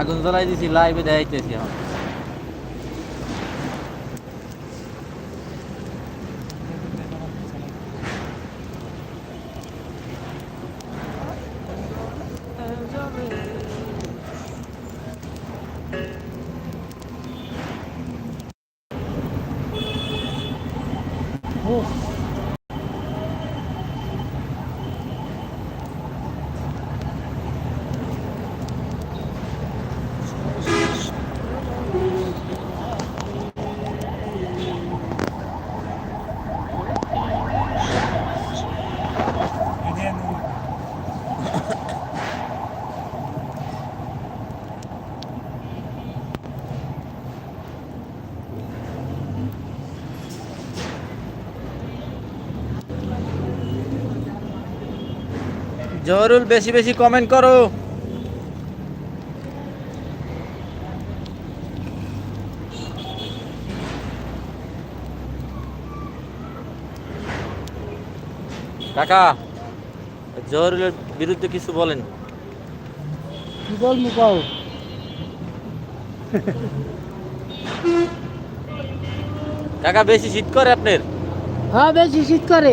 আগুন জ্বলাই দিছি লাইভে দেখাইতেছি এখন। জহরুল বেশি বেশি কমেন্ট করো। কাকা জহরুলের বিরুদ্ধে কিছু বলেন। কি বলব কও? কাকা বেশি শীত করে আপনার? হ্যাঁ বেশি শীত করে।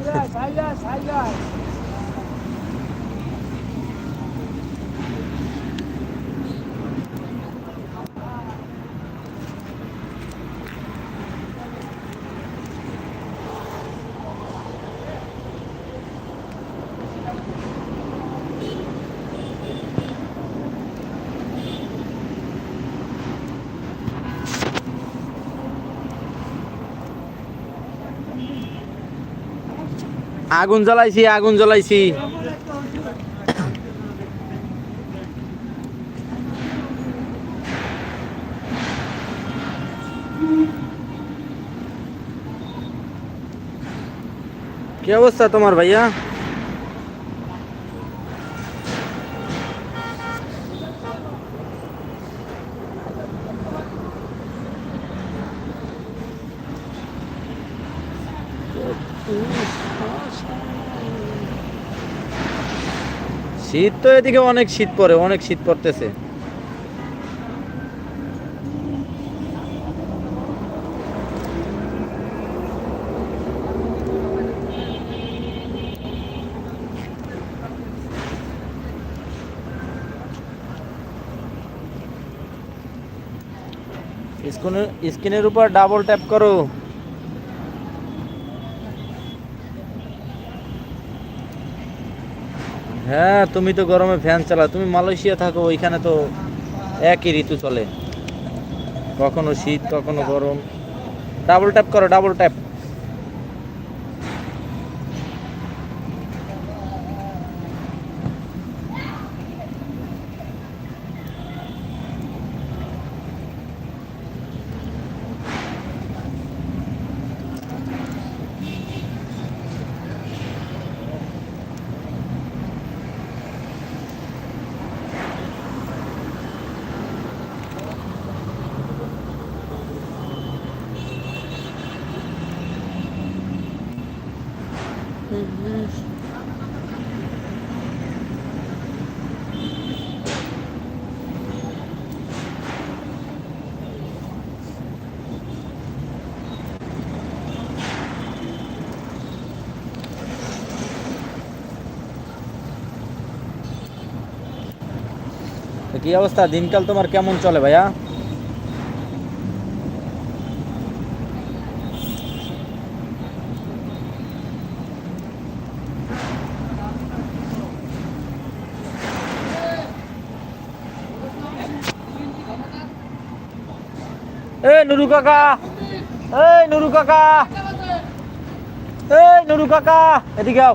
Saya, saya. আগুন জ্বলাইছি আগুন জ্বলাইছি। কি অবস্থা তোমার ভাইয়া? শীত তো এদিকে অনেক শীত পড়ে অনেক শীত পড়তেছে। স্ক্রিনের উপর ডাবল ট্যাপ করো। হ্যাঁ তুমি তো গরমে ফ্যান চালাও তুমি মালয়েশিয়া থাকো, ওইখানে তো একই ঋতু চলে। কখনো শীত, কখনো গরম। ডাবল ট্যাপ করো ডাবল ট্যাপ তো কি অবস্থা? দিনকাল তোমার কেমন চলে ভাইয়া? নুরু কাকা। এই নুরু কাকা। এই নুরু কাকা। এদিকে আও।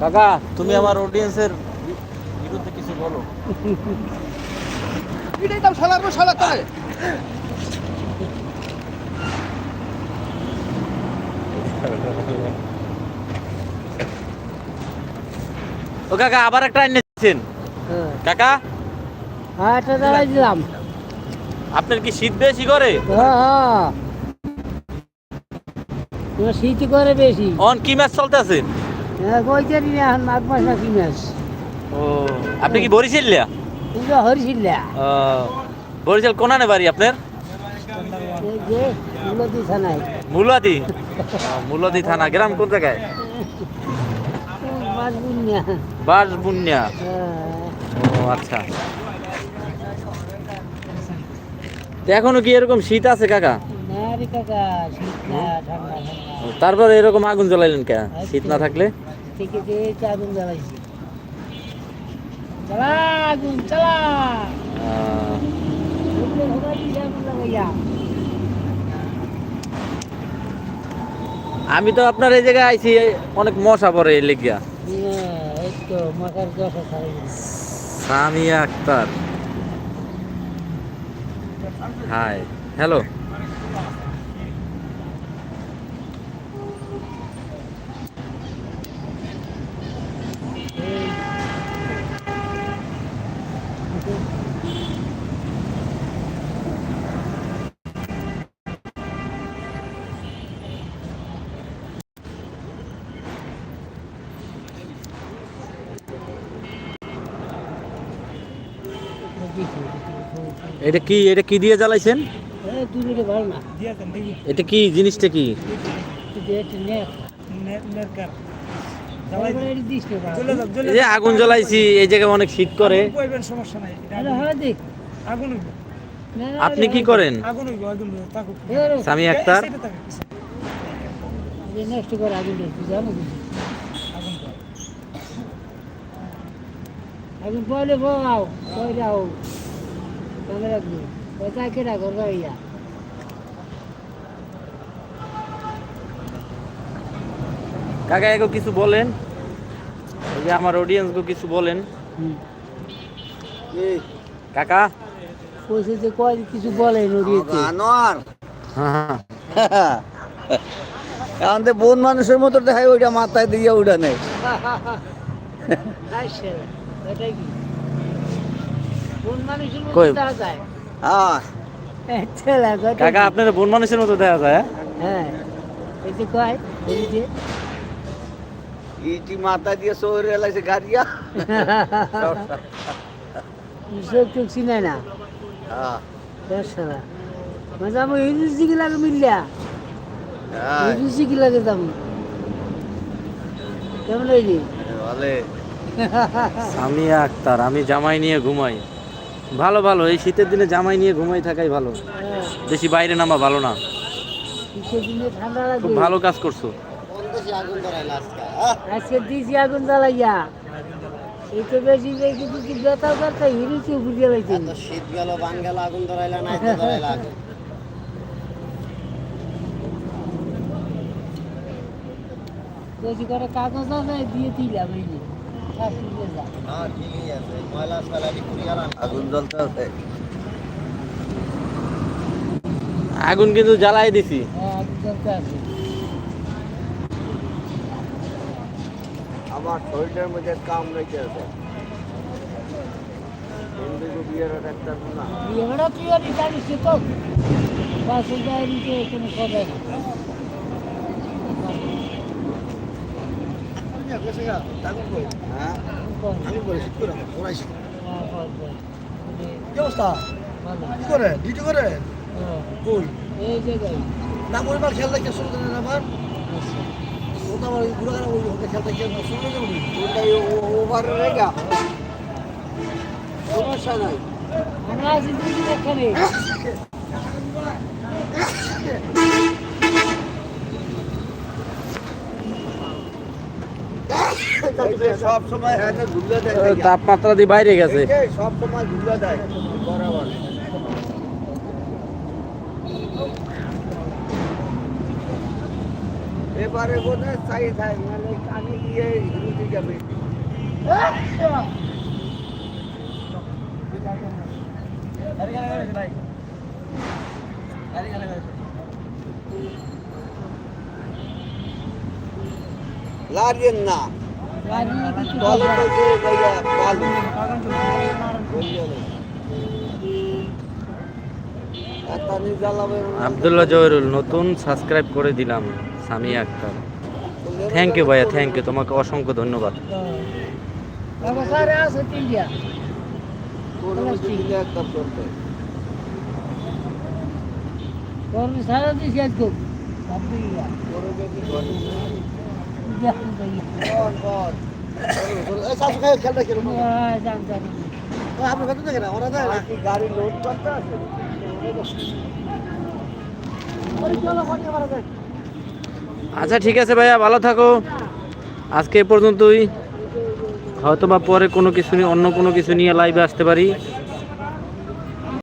কাকা, তুমি আমার অডিয়েন্সের বিরুদ্ধে কিছু বলো। শালার পর শালা করে ও কাকা আবার একটা এনেছেন হ্যাঁ। কাকা? দাঁড়াই দিলাম। আপনার কি শীত বেশি করে? হ্যাঁ হ্যাঁ। শীত করে বেশি। অন কি ম্যাচ চলতেছে? হ্যাঁ না এখন মাঘ মাস না কি মাস ও আপনি কি ও, বরিশাল কোনানে বাড়ি আপনার? মুলাদি মুলাদি থানা গ্রাম কোন জায়গায়? হ্যাঁ। ও আচ্ছা। এখনও কি এরকম শীত আছে কাকা? তারপরে এরকম আগুন জ্বালাইলেন কে? শীত না থাকলে? থেকে থেকে আগুন জ্বালাইছি। আগুন চালা লাগাইয়া আমি তো আপনার এই জায়গায় আইছি, অনেক মশা পরে এই লেগিয়া। সামিয়া আক্তার। হাই হ্যালো এটা কি এটা কি দিয়ে জ্বালাইছেন? এটা কি জিনিসটা কি? যে আগুন জ্বলাইছি এই জায়গায় অনেক শীত করে। সমস্যা নাই। আরে হ্যাঁ আপনি কি করেন? সামি আক্তার। আগুন পয়লে পাও পয়লে আও কেমন রাখবি কোথায় কেটা করবা ইয়া কাকা এগো কিছু বলেন। এই যে আমার অডিয়েন্স গো কিছু বলেন। কাকা? কইছে যে কয় কিছু বলে নদীতে আনোয়ার। হ্যাঁ এখন বোন মানুষের মতো দেখায় ওইটা মাথায় দিয়ে ওইটা নেই এটাই কি? কোন মানুষের মধ্যে দেখা যায়। হ্যাঁ কাকা আপনার বোন মানুষের মতো দেখা যায় হ্যাঁ? এই যে কয়? নদীতে ইটি মাথায় দিয়ে শহরে এলাইছে গাড়িয়া। চোখ চোখ চিনে না? মানে আমি হিন্দু শিখি লাগে মিললা হ্যাঁ লাগে দাম কেমন হইলি? সামিয়া আক্তার আমি জামাই নিয়ে ঘুমাই। ভালো ভালো এই শীতের দিনে জামাই নিয়ে ঘুমাই থাকাই ভালো। বেশি বাইরে নামা ভালো না। ঠান্ডা খুব ভালো কাজ করছ। আজকে দিয়েছি আগুন জ্বালাইয়া। এই তো বেশি বেশি কিছু ব্যথা ব্যথা হিরিছি বুঝিয়ে লাইছি শীত গেল বান গেল আগুন ধরাইলা নাই ধরাইলা। বেশি করে কাগজ আছে দিয়ে দিলাম এই হ্যাঁ আগুন জ্বলতে আছে। আগুন কিন্তু জ্বালাই দিছি। হ্যাঁ আগুন জ্বলতে আছে। আমার শরীরের মধ্যে কাম রয়েছে আছে। হিন্দু বিয়ের একটা না এবারে তুই আর জানিস তো বাস কোনো কথা না হ্যাঁ কয়। আমি বলি শীত করে ওরাইছি হ্যাঁ, কয়, কয়। মানে কি অবস্থা কি করে ডিউটি করে কই এই জায়গায় না পরিবার খেয়াল রাখে। ওটা আবার ঘুরে গেলে ওই ওকে খেয়াল রাখে শুরু করে ওটাই ওভার রেগা সমস্যা নাই আমরা আছি দুদিন এখানে সব সময় হ্যাঁ ঘুরলে দেয় এ, তাপমাত্রা দিয়ে বাইরে গেছে। লারিয়েন না। আবদুল্লাহ জহিরুল নতুন সাবস্ক্রাইব করে দিলাম, সামিয়া আক্তার। থ্যাংক ইউ ভাইয়া থ্যাংক ইউ তোমাকে অসংখ্য ধন্যবাদ। সারা আচ্ছা ঠিক আছে ভাইয়া, ভালো থাকো। আজকে এ পর্যন্তই। হয়তো বা পরে কোনো কিছু নিয়ে, অন্য কোনো কিছু নিয়ে লাইভে আসতে পারি।